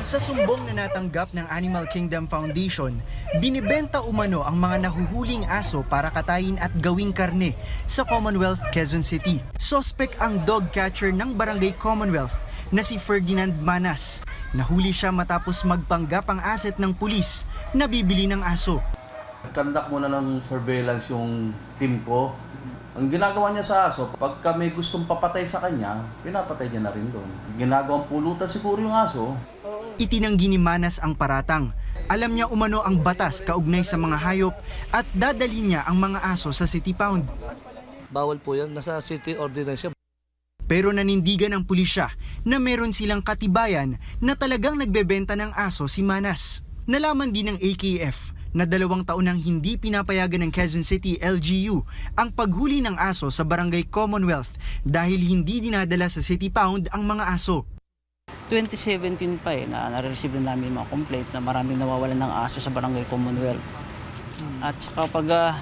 Sa sumbong na natanggap ng Animal Kingdom Foundation, binibenta umano ang mga nahuhuling aso para katayin at gawing karne sa Commonwealth, Quezon City. Sospek ang dog catcher ng Barangay Commonwealth na si Ferdinand Manas. Nahuli siya matapos magpanggap ang asset ng pulis na bibili ng aso. Kandak muna ng surveillance yung team ko. Ang ginagawa niya sa aso, pag may gustong papatay sa kanya, pinapatay niya na rin doon. Ginagawang pulutan siguro yung aso. Itinanggi ni Manas ang paratang. Alam niya umano ang batas kaugnay sa mga hayop at dadalhin niya ang mga aso sa City Pound. Bawal po yan. Nasa city ordinance yan. Pero nanindigan ng pulisya na meron silang katibayan na talagang nagbebenta ng aso si Manas. Nalaman din ng AKF na dalawang taon nang hindi pinapayagan ng Quezon City LGU ang paghuli ng aso sa Barangay Commonwealth dahil hindi dinadala sa City Pound ang mga aso. 2017 pa eh, na na-receive na namin mga complaint na maraming nawawalan ng aso sa barangay Commonwealth. At saka pag ah,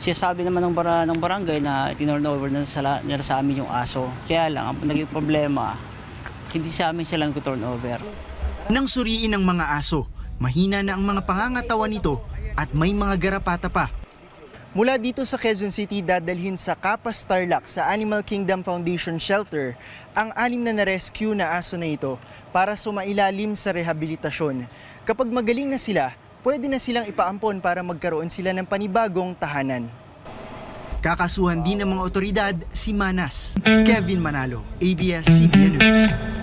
sinasabi naman ng, bara, ng barangay na tinorn over na sa, nila sa amin yung aso. Kaya lang, ang naging problema, hindi sa amin sila nag-turn over. Nang suriin ng mga aso, mahina na ang mga pangangatawan nito at may mga garapata pa. Mula dito sa Quezon City, dadalhin sa Kapas Tarlac sa Animal Kingdom Foundation Shelter ang anim na na-rescue na aso na ito para sumailalim sa rehabilitasyon. Kapag magaling na sila, pwede na silang ipaampon para magkaroon sila ng panibagong tahanan. Kakasuhan din ng mga otoridad si Manas. Kevin Manalo, ABS-CBN News.